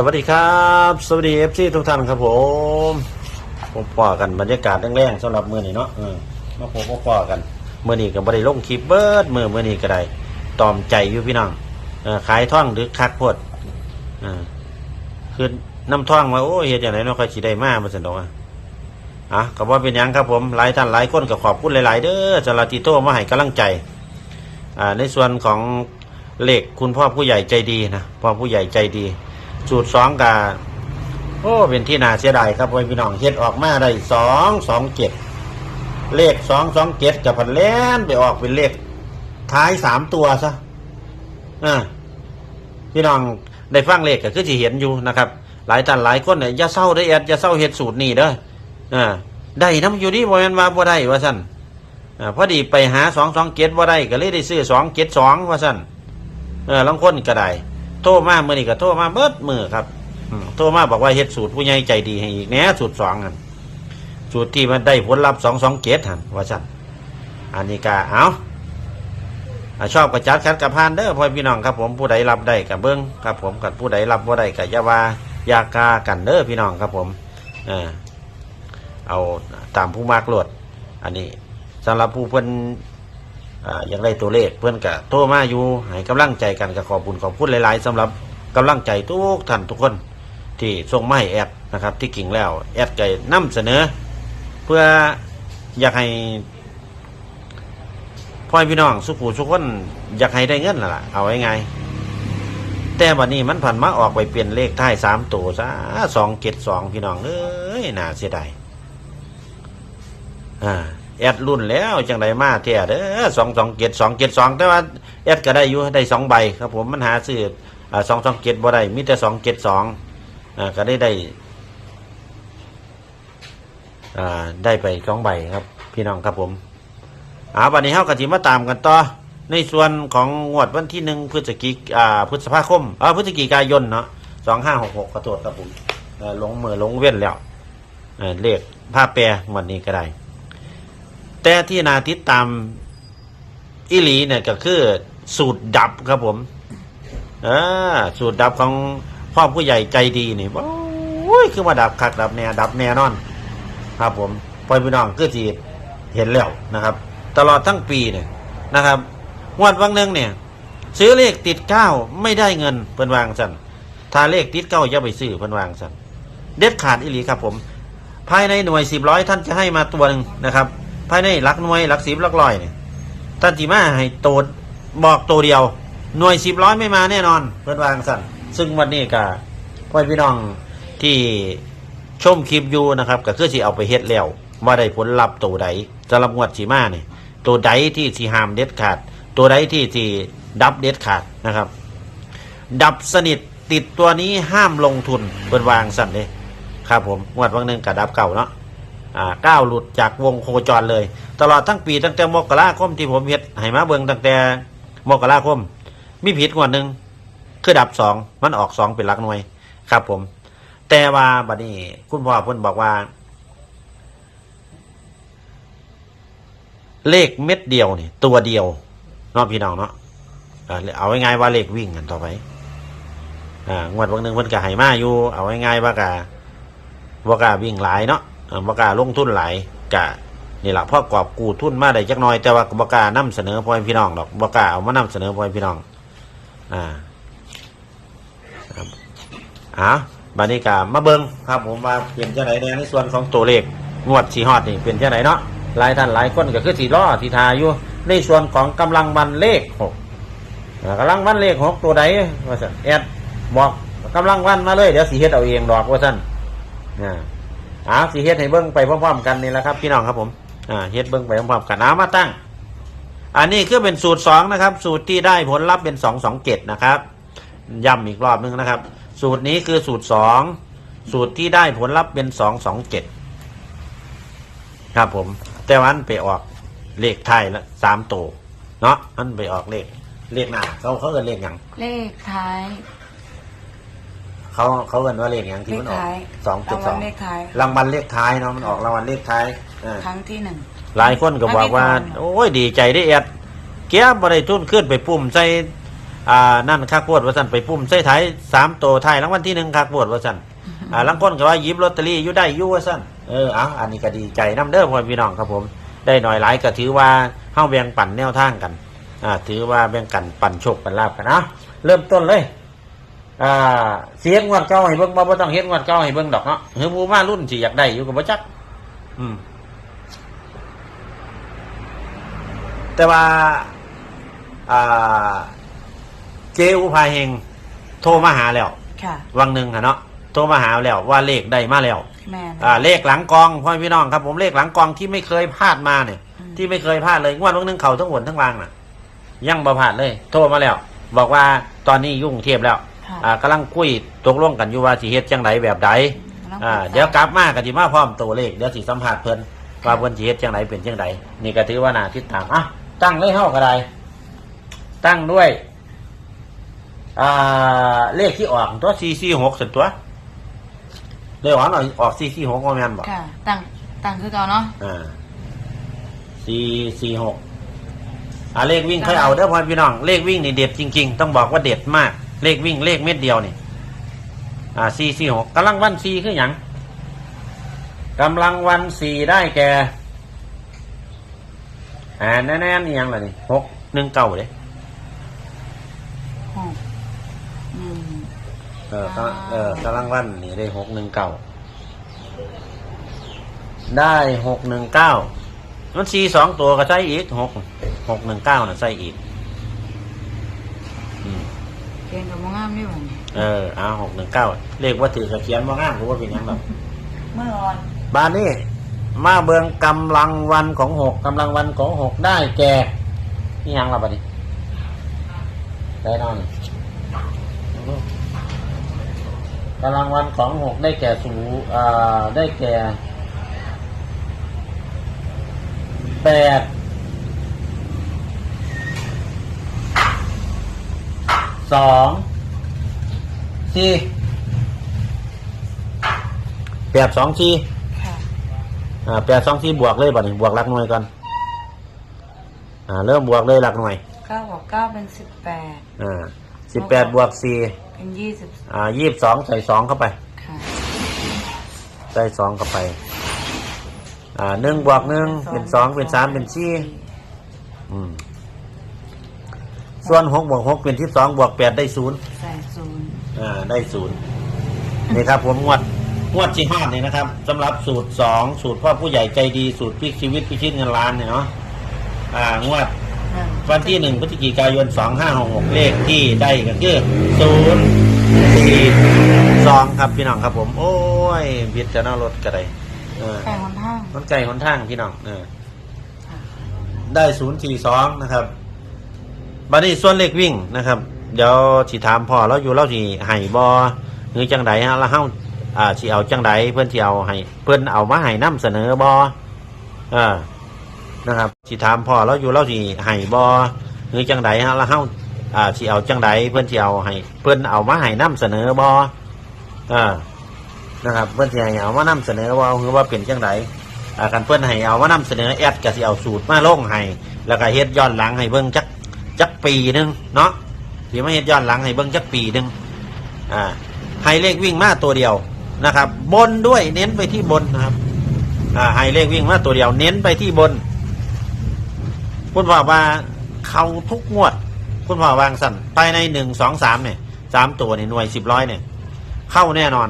สวัสดีครับ สวัสดีเอฟซีทุกท่านครับผมพบปอกันบรรยากาศแรงๆสำหรับมือนี้เนาะเออมาพบพบปอกันมือนี้ก็บบริลงคลิปเบิร์ดมือมือนี้ก็ได้ตอมใจอยู่พี่น้องเออขายท่องหรือคักพดเออคือน้ำท่องมาโอ้เฮ็ดอย่างไรเนาะค่อยสิได้มากมาสนดอกอะอะก็ว่าเป็นยังครับผมหลายท่านหลายคนก็ขอบคุณหลาย ๆ เด้อสำหรับที่โทรมาให้กำลังใจอ่าในส่วนของเหลขคุณพ่อผู้ใหญ่ใจดีนะพ่อผู้ใหญ่ใจดี สูตรสองกาโอ้เป็นที่น่าเสียดายครับพ่อพี่น้องเฮ็ดออกมาได้สองสองเจ็ดเลขสองสองเจ็ดกับพันแล่นไปออกเป็นเลขท้ายสามตัวซะอ่าพี่น้องได้ฟังเลขก็คือที่เห็นอยู่นะครับ หลายท่านหลายคนเนี่ยอย่าเศร้าได้อแอดอย่าเศร้าเฮ็ดสูตรนี่เด้ออ่าได้น้ำอยู่นี่บ่แม่นว่าบ่ได้ว่าซั่นอ่าพอดีไปหาสองสองเจ็ดบ่ได้ก็เลยได้ซื้อสองเจ็ดสองว่าซั่นเออลางคนก็ได้ โทรมาเมื่อนี้ก็โทรมาเบิดมือครับอืมโทรมาบอกว่าเฮ็ดสูตรผู้ใหญ่ใจดีให้อีกแหน่สูตรสองหันสูตรที่มันได้ผลลัพธ์สองสองเกตหันว่าสั่นอันนี้ก็เอาอ่าชอบกระจัดคัดกระพานเด้อพ่อพี่น้องครับผมผู้ใดรับได้กับเบิ้งครับผมกับผู้ใดรับบ่ได้กับยาวาอยากากันเด้อพี่น้องครับผมเออเอาตามผู้มากโลด อันนี้สำหรับผู้เพิ่น อ่าอยากได้ตัวเลขเพื่อนกะโทรมาอยู่ให้กำลังใจกันกับขอบคุณขอบคุณหลาย ๆสำหรับกำลังใจทุกท่านทุกคนที่ส่งมาให้แอดนะครับ ที่กิ่งแล้วแอดไก่นำเสนอ เพื่ออยากให้พ่อพี่น้องสุขุสุขคนอยากให้ได้เงินล่ะ เอาไว้ไง แต่วันนี้มันผ่านมาออกไปเปลี่ยนเลขท้ายสามตัวซะสองเจ็ดสองพี่น้องเอ้ยน่าเสียดายอ่า แอดรุ่นแล้วจังไดมาเท่ยเด้อสองสองเจ็ดสองเจ็ดสองแต่ว่าแอดก็ได้อยู่ได้สองใบครับผมมันหาซื้อสองสองเจ็ดบ่ได้มีแต่สองเจ็ดสองอ่าก็ได้ได้อ่าได้ไปสองใบครับ พี่น้องครับผมอ่าวันนี้เฮากะทิมาตามกันต่อในส่วนของงวดวันที่หนึ่งพฤศจิกอ่าพฤษภาคมอ่าพฤศจิกายนเนาะสองห้าหกหกขอโทษครับผมอ่อลงมือลงเว้นแล้วเอ่อเลขผ้าแปรวันนี้ก็ได้ แต่ที่นาติดตามอิหลีเนี่ยก็คือ สูตรดับครับผมเออสูตรดับของพ่อผู้ใหญ่ใจดีนี่โอ้ยคือมาดับคักดับแน่ดับแน่นอน ครับ ผมพ่อพี่น้องคือที่เห็นแล้วนะครับ ตลอดทั้งปีเนี่ยนะครับงวดวันหนึ่งเนี่ย ซื้อเลขติดเก้าไม่ได้เงินเพิ่นวางสันถ้าเลขติดเก้าอย่าไปซื้อเพิ่นวางสันเด็ดขาดอิหลีครับผม ภายในหน่วยสิบร้อยท่านจะให้มาตัวหนึ่งนะครับ ภายในหลักหน่วยหลักสิบหลักร้อยเนี่ยท่านจีมาให้โตดบอกตัวเดียว หน่วยสิบร้อยไม่มาแน่นอน เพื่อนวางสั่นซึ่งวันนี้ก็พ่อพี่น้องที่ชมคลิปอยู่นะครับ ก็คือสิเอาไปเฮ็ดแล้วว่าได้ผลลัพธ์ตัวใดสำหรับงวดสีมาเนี่ยตัวใดที่สีหามเด็ดขาด ตัวใดที่สีดับเด็ดขาดนะครับ ดับสนิทติดตัวนี้ห้ามลงทุนเพื่อนวางสั่นเลยครับผมงวดวันหนึ่งกับดับเก่าเนาะ ก้าวหลุดจากวงโคจรเลย ตลอดทั้งปีตั้งแต่มกราคมที่ผมเฮ็ดให้มาเบิงตั้งแต่มกราคม มีผิดกว่าหนึ่งคือดับสองมันออกสองเป็นหลักหน่วย ครับ ผม แต่ว่าบัดนี้คุณพ่อพ่นบอกว่า เลขเม็ดเดียวนี่ตัวเดียวนาะพี่น้องเนาะอ่าเอาง่ายๆว่าเลขวิ่งกันต่อไปอ่างวดวันหนึ่งเพิ่นก็ให้มาอยู่ เอาง่ายๆว่ากะว่ากะวิ่งหลายเนาะ บกาลงทุนหลายกะนี่แหละพ่อกอบกูทุนมาได้จักน้อยแต่ว่าบกานำเสนอพ่อพี่น้องดอกบกาเอามานำเสนอพ่อพี่น้องอ่าครับอ่าบานี้กามาเบิงครับผมว่าเปลี่ยนจังไหนในส่วนของตัวเลขงวดสีฮอดนี่เปลี่ยนจังไหนเนาะหลายท่านหลายคนก็คือสีล้อสีทาอยู่ในส่วนของกำลังวันเลขหกกำลังวันเลขหกตัวใดว่าสันแอดบอกกำลังวันมาเลยเดี๋ยวสีเฮ็ดเอาเองดอกว่าสันอ่า อ่าสีเฮ็ดให้เบิ้งไปพร้อมๆกันนี่แหละครับพี่น้องครับผมอ่าเฮ็ดเบิ้งไปพร้อมๆกันเอามาตั้ง อันนี้คือเป็นสูตรสองนะครับ สูตรที่ได้ผลลัพธ์เป็นสองสองเจ็ดนะครับย้ำอีกรอบนึงนะครับ สูตรนี้คือสูตรสองสูตรที่ได้ผลลัพธ์เป็นสองสองเจ็ดครับผม แต่วันไปออกเลขไทยละสามตัวเนาะมันไปออกเลขเลขหน้าเขาเขาเอินเลขหยังเลขท้าย เขาเขาเอินว่าเลขหยังที่เลมันขออกท้ายสองเจ็ราดงสวัอลงเลขท้าย รางวัลเลขท้ายเนาะมันออกรางวัลเลขท้ายอ่าครั้งที่หนึ่ง หลายคนก็บอกว่า ไม่มีทองโอ้ยดีใจได้แอดเกียบอะไรทุนขึ้นไปปุ่มใส่อ่านั่นคักปวดว่าสันไปปุ่มใส่ท้ายสามตัวไทายรางวัลที่หนึ่งคักปวดว่าสันอ่าลังก้นก็ว่าหยิบลอตเตอรี่อยู่ได้อยู่ว่าสันเออเอาอันนี้ก็ดีใจน้ำเด้อพ่อพี่น้องครับผม ได้หน่อยหลายก็ถือว่าเฮาแบ่งปันแนวทางกันอ่าถือว่าแบ่งกันปันโชคปันลาบกันนะเริ่มต้นเลย อ่าเสียงงวดเก่าให้เบิ่งบ่บ่ต้องเฮ็ดงวดเก่าให้เบิ่งดอกเนาะเฮ้ยผู้มารุ่นสิอยากได้อยู่ก็บ่จักอืม แต่ว่า อ่า เจอุภาเฮงโทรมาหาแล้ว ค่ะ วังหนึ่งอะเนาะโทรมาหาแล้วว่าเลขได้มาแล้ว แม่นอ่า เลขหลังกองพ่อพี่น้องครับ ผมเลขหลังกองที่ไม่เคยพลาดมาเนี่ยอืมที่ไม่เคยพลาดเลยงวดวันหนึงเขาทั้งหมดทั้งรางน่ะ ยังบ่พลาดเลย โทรมาแล้ว บอกว่าตอนนี้ยุ่งเทียบแล้วค่ะ อ่ากำลังคุยตกลงกันอยู่ว่าสิเฮ็ดจังไดแบบใดแล้วอ่าก็เดี๋ยวกลับมาก็สิมาพร้อมตัวเลขเดี๋ยวสิสัมภาษณ์เพิ่นว่าเพิ่นสิเฮ็ดจังไดเป็นจังไดนี่ก็ถือว่าน่าติดตามอะตั้งเลยเฮาก็ได้ตั้งด้วยอ่าเลขที่ออกตัว446สุดตัวเลขออกหน่อยออก446บ่แม่นบ่ค่ะตั้งตั้งคือเก่าเนาะอ่า446อ่าเลขวิ่งค่อยเอาเด้อพ่อพี่น้อง เลขวิ่งนี่เด็ดจริง ๆ ต้องบอกว่าเด็ดมาก เลขวิ่งเลขเม็ดเดียวนี่ อ่า446กำลังวัน4คือหยังกำลังวัน4ได้แก่อ่าแน่ๆนี่ยังล่ะนี่6 1 9เด้หกหนึ่งเออก็เออกำลังวันนี่ได้หกหนึ่งเก้าได้หกหนึ่งเก้ามันสี่สองตัวก็ใส่อีกหกหกหนึ่งเก้าน่ะใส่อีกอืม เกณฑ์กับมงามด้วยวันนี้เออเอาหกหนึ่งเก้าเลขว่าถือกระเขียนว่างามหรือว่าเป็นหยังแบบเมื่อรอนบ้านนี้มาเบืองกำลังวันของหกกำลังวันของหกได้แก่นี่ยังละบ้านี้ได้นอนกำลังวันของหกได้แก่สูอ่าได้แก่แปด สองสี่แปดสองสี่ค่ะ อ่าแปดสองสี่บวกเลยบ่นี่บวกหลักหน่วยก่อนอ่า เริ่มบวกเลยหลักหน่วยเก้าบวกเก้าเป็นสิบแปด อ่าสิบแปดบวกสี่เป็นยี่สิบอ่ายี่สิบสองใส่สองเข้าไป ค่ะ ใส่สองเข้าไป อ่าหนึ่งบวกหนึ่งเป็นสองเป็นสามเป็นสี่อืม ส่วนหกบวกหกเป็นที่สองบวกแปดได้ศูนย์ใส่ศูนย์อ่าได้ศูนย์นี่ครับผมงวดงวดที่ห้านี่นะครับสำหรับสูตรสองสูตรพ่อผู้ใหญ่ใจดีสูตรพลิกชีวิตพิชิตเงินล้านเนี่ยเนาะอ่างวดหนึ่งวันที่หนึ่งพฤศจิกายนสองห้าหกหกเลขที่ได้ก็คือศูนย์สี่สองครับพี่น้องครับผม โอ้ยบิดจะน่ารถก็ได้เออไก่คนท่างมันไกลหนทางพี่น้องเออค่ะได้ศูนย์สี่สองนะครับ บัดนี้ส่วนเลขวิ่งนะครับ เดี๋ยวสิถามพ่อเราอยู่เราสิให้บอหรือจังใดฮะแล้วเฮาอ่าสิเอาจังใดเพื่อนสิเอาให้เพื่อนเอามาให้นํเสนอบอเออนะครับสิถามพ่อเราอยู่เราสิให้บอหรือจังใดฮะแล้วเฮาอ่าสิเอาจังใดเพื่อนสิเอาให้เพื่อนเอามาให้นํเสนอบอเออนะครับเพื่อนสิให้เอามานํเสนอบอคือว่าเป็นจังใดอ่ากันเพื่อนให้เอามานำเสนอแอดก็สิเอาสูตรมาลงให้แล้วก็เฮ็ดย้อนหลังให้เบิ่งจัก จักปีหนึ่งเนาะสิมาเฮ็ดย้อนหลังให้เบิ่งจักปีหนึ่งอ่าให้เลขวิ่งมาตัวเดียวนะครับ บนด้วยเน้นไปที่บนนะครับอ่าให้เลขวิ่งมาตัวเดียว เน้นไปที่บน คุณพ่อว่าเขาทุกงวด คุณพ่อวางสั่นภายในหนึ่งสองสามเนี่ยสามตัวเนี่ยหน่วยสิบร้อยเนี่ย เข้าแน่นอน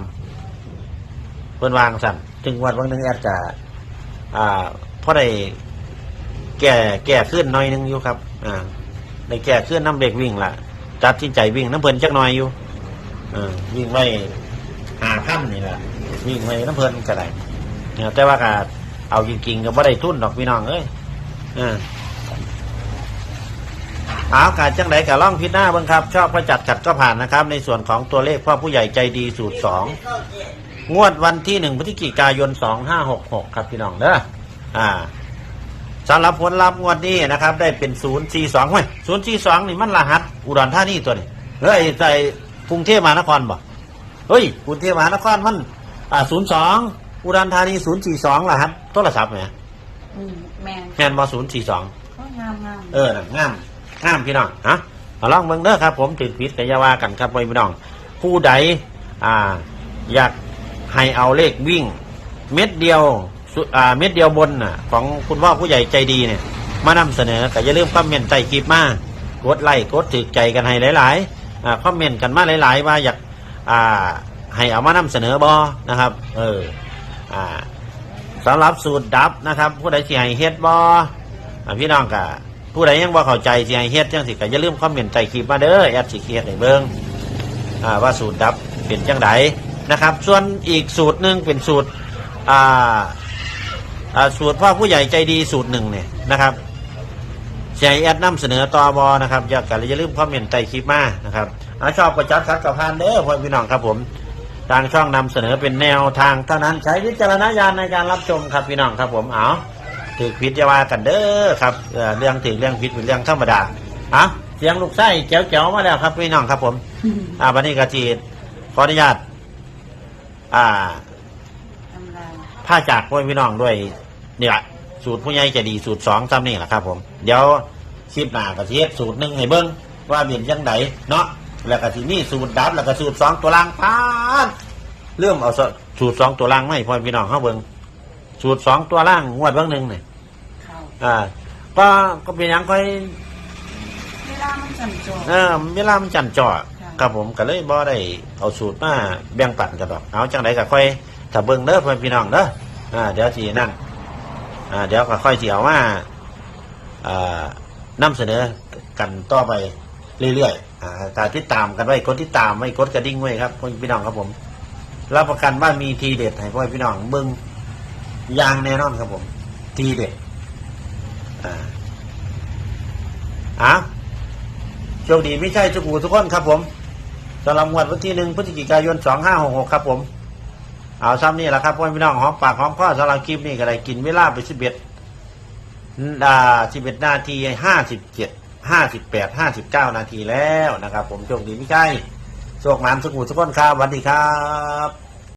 เพิ่นวางสั่นจึงวัดวันหนึ่งแอดจะอ่าเพราะได้แก่แก่ขึ้นน้อยนึงอยู่ครับ อ่า ได้แก่ขึ้นน้ำเด็กวิ่งละจัดที่ใจวิ่งน้ำเพลินจักหน่อยอยู่อ่าวิ่งไว้หาขั้นนี่แหละวิ่งไว้น้ำเพลินก็ได้เนี่ยแต่ว่าก็เอาจริงๆก็บ่ได้ทุนดอกพี่น้องเอ้ยอ่าเอาการจังไดกะล่องพิจหน้าบ้างครับ ชอบประจัดขัดก็ผ่านนะครับ ในส่วนของตัวเลขพ่อผู้ใหญ่ใจดีสูตรสองงวดวันที่หนึ่งพฤศจิกายนสองห้าหกหกครับพี่น้องเด้ออ่า สำหรับผลลัพธ์งวดนี้นะครับ ได้เป็นศูนย์สี่สองเฮ้ยศูนย์สี่สองนี่มันรหัส อุดรธานีตัวนี้เฮ้ยใส่กรุงเทพมหานครบ่เฮ้ยกรุงเทพมหานครมันอ่าศูนย์สองอุดรธานีศูนย์สี่สองรหัสโทรศัพท์เนี่ยอืมแมนแม่นมาศูนย์สี่สองก็งามงามเออน่ะงามงามพี่น้องฮะเอาลองเบิ่งเด้อครับ ผมถือผิดกัยาว่ากันครับพ่อพี่น้อง ผู้ใดอ่า อยากให้เอาเลขวิ่ง เม็ดเดียวสุอ่า เม็ดเดียวบนน่ะ ของคุณพ่อผู้ใหญ่ใจดีเนี่ย มานำเสนอก็อย่าลืมคอมเมนต์ใต้คลิปมากดไลค์กดถือใจกันให้หลายๆคอมเมนต์กันมาหลาย ๆ ว่าอยากอ่าให้เอามานำเสนอบอนะครับ เอออ่าสำหรับสูตรดับนะครับ ผู้ใดที่ให้เฮ็ดบอพี่น้องกะผู้ใดยังบ่เข้าใจที่ให้เฮ็ดจังสิก็อย่าลืมคอมเมนต์ใต้คลิปมาเด้อแอดสิเฮ็ดให้เบิ่งอ่าว่าสูตรดับเป็นจังไดนะครับ ส่วนอีกสูตรหนึ่งเป็นสูตรอ่า สูตรพ่อผู้ใหญ่ใจดีสูตรหนึ่งเนี่ยนะครับใจแอดนำเสนอต่อบอนะครับอย่ากันอย่าลืมคอมเมนต์ใต้คลิปมานะครับอาชอบก็จัดคัดกับพานเด้อพ่อพี่น้องครับผม ทางช่องนำเสนอเป็นแนวทางเท่านั้นใช้วิจารณญาณในการรับชมครับพี่น้องครับผมเอาถือพิษจะว่ากันเด้อครับเออเรื่องถือเรื่องพิษเป็นเรื่องธรรมดาเอาเสียงลูกไส้แจ๋วๆมาแล้วครับพี่น้องครับผม อ่าวันนี้กระจีดขออนุญาต อ่า ผ้าจากพ่อพี่น้องด้วยนี่แหละสูตรผู้ใหญ่ใจะดีสูตรสองซ้ำนี่แหละครับ ผม เดี๋ยวคลิปหน้ากระเทียบสูตรหนึ่งให้เบิ้งว่าเปลี่ยนยังไงเนาะแล้วก็ทีนี่สูตรดับแล้วก็สูตรสองตัวล่างพาดเริ่มเอาสูตรสองตัวล่างไม่พ่อพี่น้องเข้าเบิ้งสูตรสองตัวล่างงวดเบิ้งหนึ่งเนี่ยเข้าอ่า ก็ก็เป็นหยังค่อยเวลามันจำโจทย์เออเวลามันจันจ่อค่ะครับผมก็เลยบ่ได้เอาสูตรมาแบ่งปันกันดอกเอาจังไดก็ค่อย ถ้าเบิ่งเด้อพ่อพี่น้องเด้ออ่าเดี๋ยวสินั่นอ่าเดี๋ยวค่อยเสิเอามาอ่านำเสนอกันต่อไปเรื่อยๆอ่าตาติดตามกันไว้กดติดตามไว้กดกระดิ่งไว้ครับพ่อพี่น้องครับผมรับประกันว่ามีทีเด็ดให้พ่อพี่น้องเบิ่งอย่างแน่นอนครับผม ทีเด็ดอ่าอะโชคดีไม่ใช่ทุกหูทุกคนครับผมสำหรับงวดวันที่หนึ่งพฤศจิกายนสองห้าหกหกครับผม เอาซ้ำนี่แหละครับพ่อพี่น้องหอมปากหอมคอสำหรับคลิปนี้ก็ได้กินเวลาไปสิบเอ็ดอ่าสิบเอ็ดนาทีห้าสิบเจ็ดห้าสิบแปดห้าสิบเก้านาทีแล้วนะครับ ผมโชคดีไม่ใช่โชคหมานสุขุทุกคนครับสวัสดีครับ